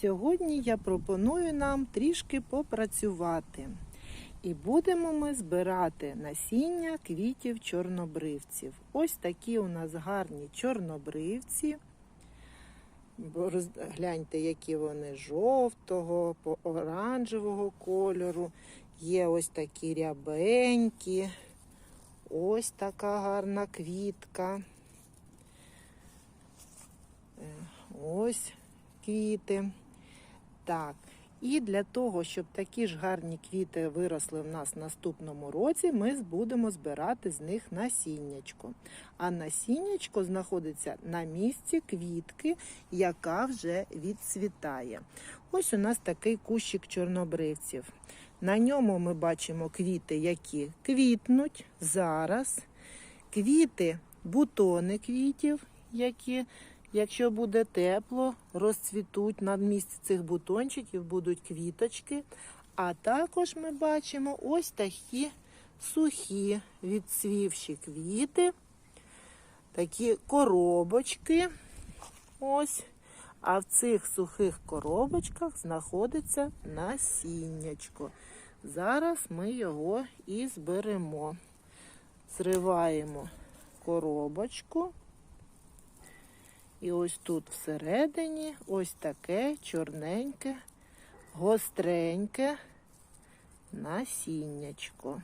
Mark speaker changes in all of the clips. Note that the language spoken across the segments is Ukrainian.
Speaker 1: Сьогодні я пропоную нам трішки попрацювати. І будемо ми збирати насіння квітів чорнобривців. Ось такі у нас гарні чорнобривці. Гляньте, які вони жовтого, оранжевого кольору. Є ось такі рябенькі. Ось така гарна квітка. Е, Ось квіти. Так. І для того, щоб такі ж гарні квіти виросли в нас в наступному році, ми будемо збирати з них насіннячко. А насіннячко знаходиться на місці квітки, яка вже відцвітає. Ось у нас такий кущик чорнобривців. На ньому ми бачимо квіти, які квітнуть зараз. Квіти, бутони квітів, які Якщо буде тепло, розцвітуть на місці цих бутончиків, будуть квіточки. А також ми бачимо ось такі сухі відцвівші квіти, такі коробочки. Ось. А в цих сухих коробочках знаходиться насіннячко. Зараз ми його і зберемо. Зриваємо коробочку. І ось тут всередині ось таке чорненьке, гостреньке насіннячко.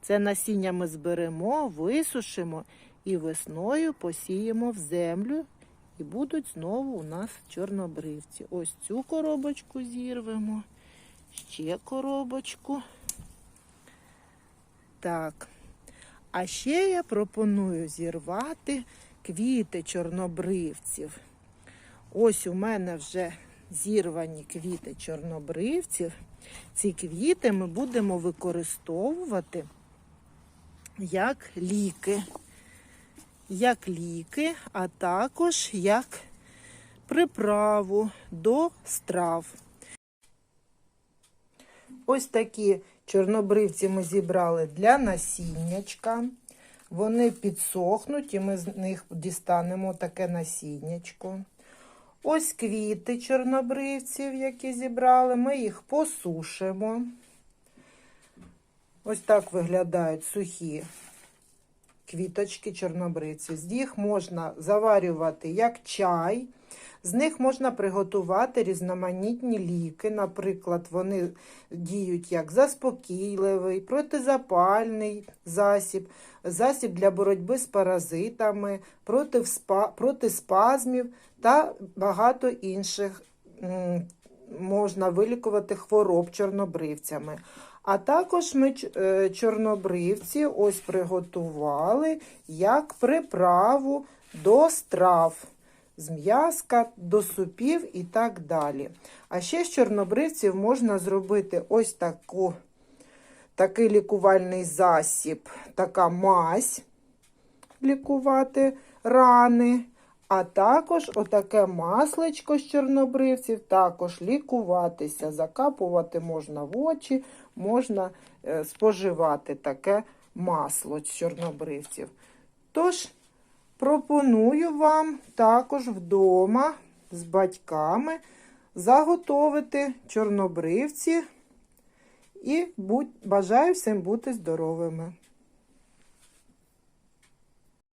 Speaker 1: Це насіння ми зберемо, висушимо і весною посіємо в землю. І будуть знову у нас чорнобривці. Ось цю коробочку зірвемо, ще коробочку. Так. А ще я пропоную зірвати квіти чорнобривців. Ось у мене вже зірвані квіти чорнобривців. Ці квіти ми будемо використовувати як ліки. Як ліки, а також як приправу до страв. Ось такі чорнобривці ми зібрали для насіннячка. Вони підсохнуть, і ми з них дістанемо таке насіннячко. Ось квіти чорнобривців, які зібрали, ми їх посушимо. Ось так виглядають сухі квіточки чорнобривців. Них можна заварювати як чай. З них можна приготувати різноманітні ліки. Наприклад, вони діють як заспокійливий, протизапальний засіб, засіб для боротьби з паразитами, проти, спазмів та багато інших можна вилікувати хвороб чорнобривцями. А також ми е, чорнобривці ось приготували як приправу до страв з м'яска до супів і так далі. А ще з чорнобривців можна зробити ось таку, такий лікувальний засіб, така мазь лікувати рани. А також отаке масличко з чорнобривців, також лікуватися. Закапувати можна в очі, можна е, споживати таке масло з чорнобривців. Тож, Пропоную вам також вдома з батьками заготовити чорнобривці і будь, бажаю всім бути здоровими.